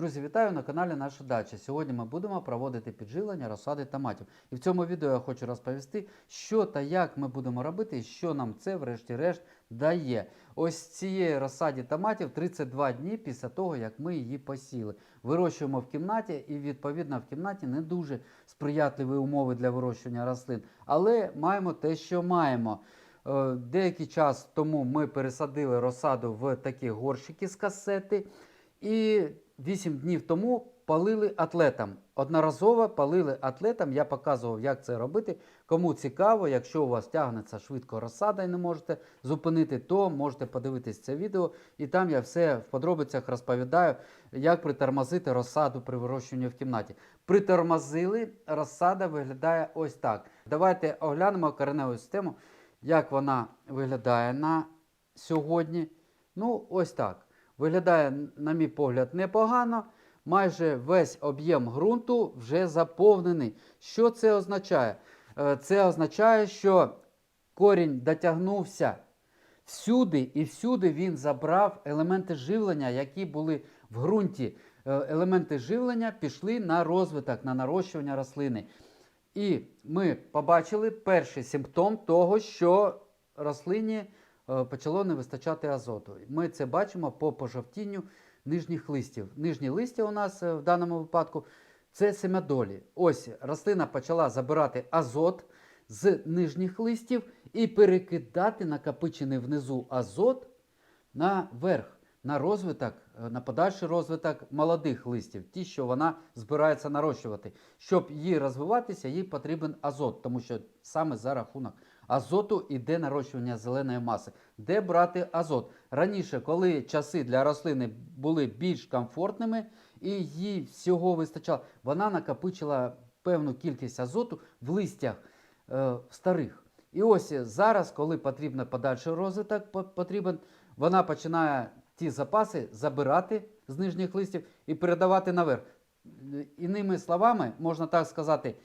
Друзі, вітаю на каналі Наша Дача. Сьогодні ми будемо проводити підживлення розсади томатів. І в цьому відео я хочу розповісти, що та як ми будемо робити, і що нам це, врешті-решт, дає. Ось цієї розсаді томатів 32 дні після того, як ми її посіли. Вирощуємо в кімнаті, і відповідно в кімнаті не дуже сприятливі умови для вирощування рослин, але маємо те, що маємо. Е, Деякий час тому ми пересадили розсаду в такі горщики з касети. І 8 днів тому палили атлетам. Одноразово палили атлетам. Я показував, як це робити. Кому цікаво, якщо у вас тягнеться швидко розсада і не можете зупинити, то можете подивитись це відео. І там я все в подробицях розповідаю, як притормозити розсаду при вирощуванні в кімнаті. Притормозили, розсада виглядає ось так. Давайте оглянемо кореневу систему, як вона виглядає на сьогодні. Ну, ось так. Виглядає, на мій погляд, непогано. Майже весь об'єм ґрунту вже заповнений. Що це означає? Е, Це означає, що корінь дотягнувся всюди, і всюди він забрав елементи живлення, які були в ґрунті. Е, Елементи живлення пішли на розвиток, на нарощування рослини. І ми побачили перший симптом того, що рослині почало не вистачати азоту. Ми це бачимо по пожовтінню нижніх листів. Нижні листя у нас е, в даному випадку це семядолі. Ось рослина почала забирати азот з нижніх листів і перекидати накопичений внизу азот наверх, на розвиток, е, на подальший розвиток молодих листів, ті, що вона збирається нарощувати. Щоб їй розвиватися, їй потрібен азот, тому що саме за рахунок азоту йде нарощування зеленої маси. Де брати азот? Раніше, коли часи для рослини були більш комфортними і їй всього вистачало, вона накопичила певну кількість азоту в листях е, старих. І ось зараз, коли потрібен подальший розвиток, потрібен, вона починає ті запаси забирати з нижніх листів і передавати наверх. Е, Іними словами, можна так сказати,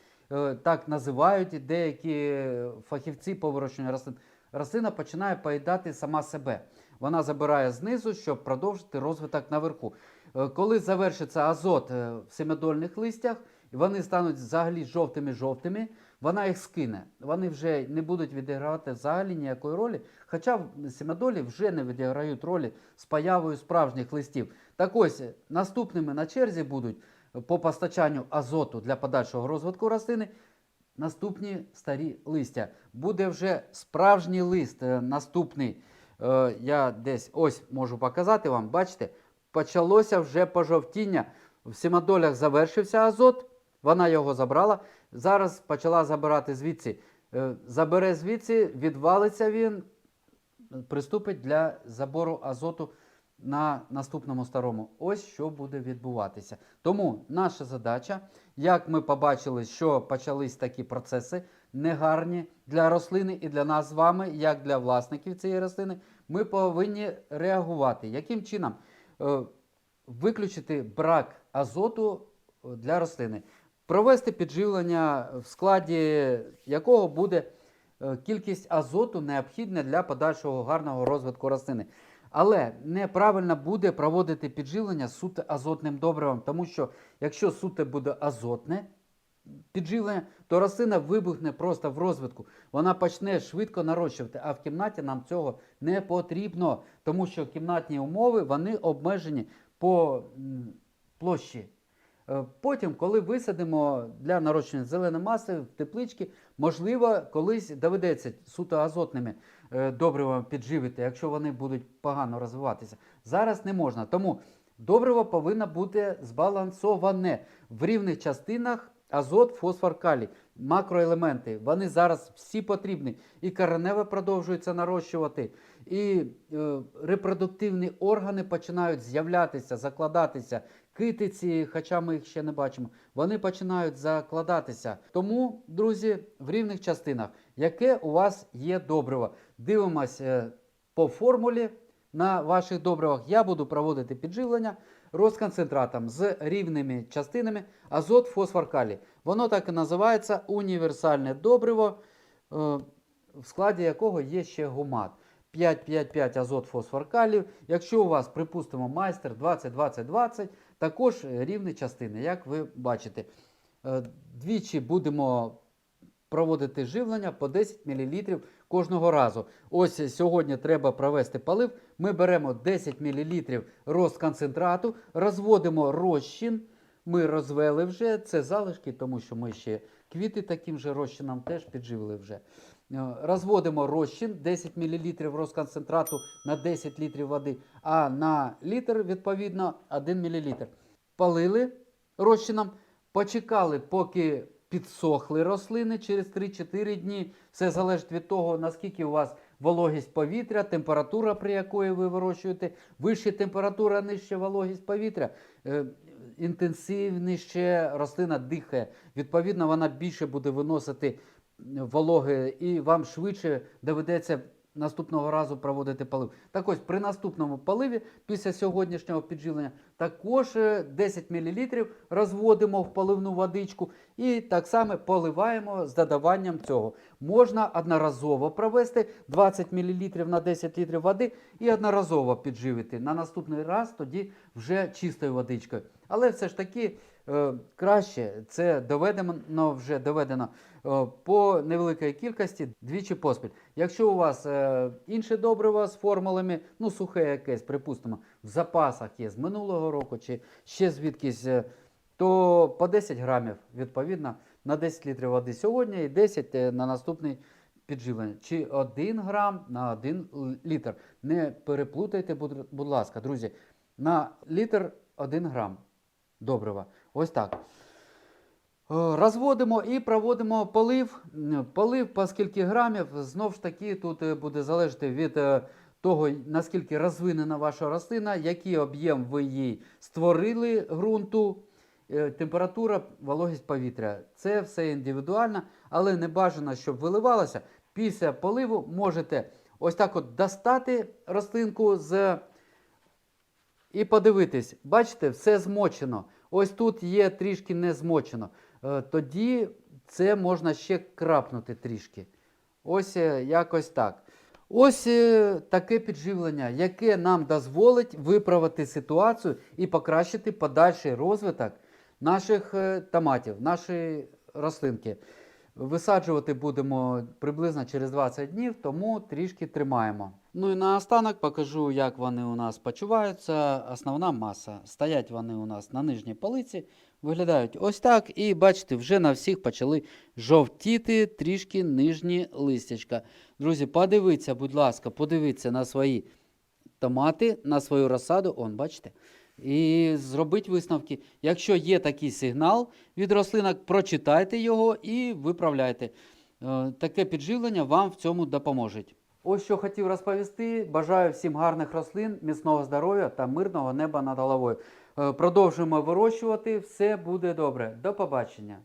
так називають деякі фахівці по вирощуванню рослин. Рослина починає поїдати сама себе. Вона забирає знизу, щоб продовжити розвиток наверху. Е, Коли завершиться азот е, в семидольних листях, і вони стануть взагалі жовтими-жовтими, вона їх скине. Вони вже не будуть відігравати взагалі ніякої ролі. Хоча в семидолі вже не відіграють ролі з появою справжніх листів. Так ось наступними на черзі будуть е, по постачанню азоту для подальшого розвитку рослини. Наступні старі листя. Буде вже справжній лист. е, Наступний. Е, Я десь ось можу показати вам. Бачите, почалося вже пожовтіння. В сімадолях завершився азот, вона його забрала. Зараз почала забирати звідси. Е, Забере звідси, відвалиться він, приступить для забору азоту на наступному старому. Ось що буде відбуватися. Тому наша задача, як ми побачили, що почались такі процеси негарні для рослини і для нас з вами, як для власників цієї рослини, ми повинні реагувати. Яким чином? Е, Виключити брак азоту е, для рослини, провести підживлення, в складі якого буде е, кількість азоту необхідна для подальшого гарного розвитку рослини. Але неправильно буде проводити підживлення суто азотним добривом, тому що якщо суто буде азотне підживлення, то рослина вибухне просто в розвитку. Вона почне швидко нарощувати, а в кімнаті нам цього не потрібно, тому що кімнатні умови вони обмежені по площі. Е, Потім, коли висадимо для нарощення зеленої маси в теплички, можливо, колись доведеться суто азотними е, добривами підживити, якщо вони будуть погано розвиватися. Зараз не можна. Тому добриво повинно бути збалансоване в рівних частинах азот, фосфор, калій, макроелементи. Вони зараз всі потрібні. І кореневе продовжується нарощувати, і е, репродуктивні органи починають з'являтися, закладатися. Китиці, хоча ми їх ще не бачимо, вони починають закладатися. Тому, друзі, в рівних частинах, яке у вас є добриво, дивимося е, по формулі на ваших добривах. Я буду проводити підживлення розконцентратом з рівними частинами азот, фосфор, калій. Воно так і називається універсальне добриво, е, в складі якого є ще гумат. 5-5-5 азот, фосфор, калій. Якщо у вас, припустимо, майстер 20-20-20, також рівні частини, як ви бачите. Е, Двічі будемо проводити живлення по 10 мл кожного разу. Ось сьогодні треба провести полив. Ми беремо 10 мл розконцентрату, розводимо розчин. Ми розвели вже це залишки, тому що ми ще квіти таким же розчином теж підживили вже. Е, Розводимо розчин 10 мл розконцентрату на 10 літрів води, а на літр, відповідно, 1 мл. Полили розчином, почекали, поки підсохли рослини через 3-4 дні. Все залежить від того, наскільки у вас вологість повітря, температура, при якої ви вирощуєте. Вища температура, нижча вологість повітря. е, Інтенсивніше рослина дихає. Відповідно, вона більше буде виносити вологи і вам швидше доведеться наступного разу проводити полив. Так ось при наступному поливі після сьогоднішнього підживлення також е, 10 мл розводимо в поливну водичку і так само поливаємо з додаванням цього. Можна одноразово провести 20 мл на 10 літрів води і одноразово підживити. На наступний раз тоді вже чистою водичкою. Але все ж таки е, краще це доведено вже доведено е, по невеликій кількості двічі поспіль. Якщо у вас е, інше добриво з формулами, ну сухе якесь, припустимо, в запасах є з минулого року чи ще звідкись, е, то по 10 грамів відповідно на 10 літрів води сьогодні і 10 е, на наступний підживлення. Чи 1 грам на 1 літр. Не переплутайте, будь, ласка, друзі. На літр 1 грам добрива. Ось так. Е, Розводимо і проводимо полив. Полив по скільки грамів, знов ж таки, тут е, буде залежати від того, наскільки розвинена ваша рослина, який об'єм ви їй створили ґрунту, температура, вологість повітря. Це все індивідуально, але не бажано, щоб виливалося. Після поливу можете ось так от достати рослинку з і подивитись, бачите, все змочено. Ось тут є трішки не змочено. Е, Тоді це можна ще крапнути трішки. Ось е, якось так. Ось е, таке підживлення, яке нам дозволить виправити ситуацію і покращити подальший розвиток наших е, томатів, нашої рослинки. Висаджувати будемо приблизно через 20 днів, тому трішки тримаємо. Ну і наостанок покажу, як вони у нас почуваються. Основна маса. Стоять вони у нас на нижній полиці, виглядають ось так. І бачите, вже на всіх почали жовтіти трішки нижні листячка. Друзі, подивіться, будь ласка, подивіться на свої томати, на свою розсаду. Он, бачите? І зробіть висновки. Якщо є такий сигнал від рослинок, прочитайте його і виправляйте. Е, Таке підживлення вам в цьому допоможе. Ось що хотів розповісти. Бажаю всім гарних рослин, міцного здоров'я та мирного неба над головою. Е, Продовжуємо вирощувати. Все буде добре. До побачення.